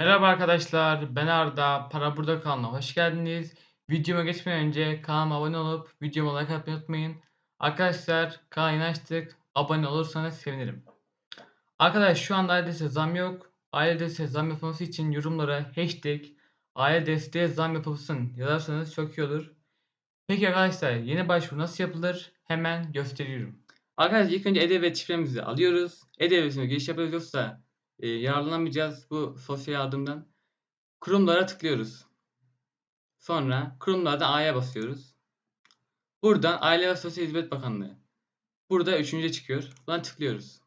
Merhaba arkadaşlar, ben Arda. Para Burada kanalına hoş geldiniz. Videoma geçmeden önce kanalıma abone olup videoma like atmayı unutmayın. Arkadaşlar kanalı açtık. Abone olursanız sevinirim. Arkadaş şu anda aile zam yok. Aile zam yapılması için yorumlara hashtag aile desteği zam yapılsın yazarsanız çok iyi olur. Peki arkadaşlar yeni başvuru nasıl yapılır? Hemen gösteriyorum. Arkadaşlar ilk önce E-Devlet şifremizi alıyoruz. E-Devlet'ine giriş yapıyoruz yoksa e, yararlanamayacağız bu sosyal yardımdan. Kurumlara tıklıyoruz. Sonra kurumlardan A'ya basıyoruz. Buradan Aile ve Sosyal Hizmet Bakanlığı. Burada üçüncü çıkıyor. Buna tıklıyoruz.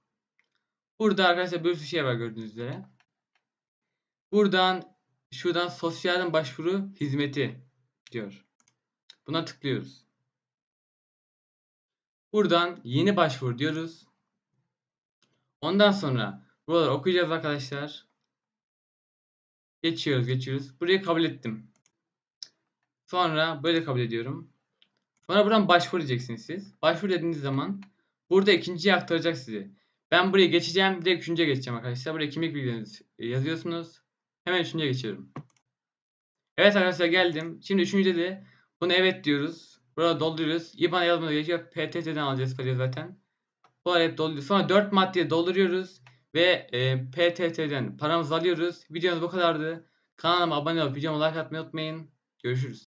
Burada arkadaşlar bir sürü şey var gördüğünüz üzere. Buradan şuradan sosyal yardım başvuru hizmeti diyor. Buna tıklıyoruz. Buradan yeni başvur diyoruz. Ondan sonra buraları okuyacağız arkadaşlar. Geçiyoruz geçiyoruz. Burayı kabul ettim. Sonra böyle kabul ediyorum. Sonra buradan başvur diyeceksiniz siz. Başvur dediğiniz zaman burada ikinciye aktaracak sizi. Ben buraya geçeceğim. Direkt üçüncüye geçeceğim arkadaşlar. Buraya kimlik bilgilerinizi yazıyorsunuz. Hemen üçüncüye geçiyorum. Evet arkadaşlar geldim. Şimdi üçüncüde de bunu evet diyoruz. Burada dolduruyoruz. IBAN yazmamız gerekiyor. PTT'den alacağız parayı zaten. Bunları hep dolduruyoruz. Sonra 4 maddeyi dolduruyoruz. Ve e, PTT'den paramızı alıyoruz. Videomuz bu kadardı. Kanalıma abone olup videoma like atmayı unutmayın. Görüşürüz.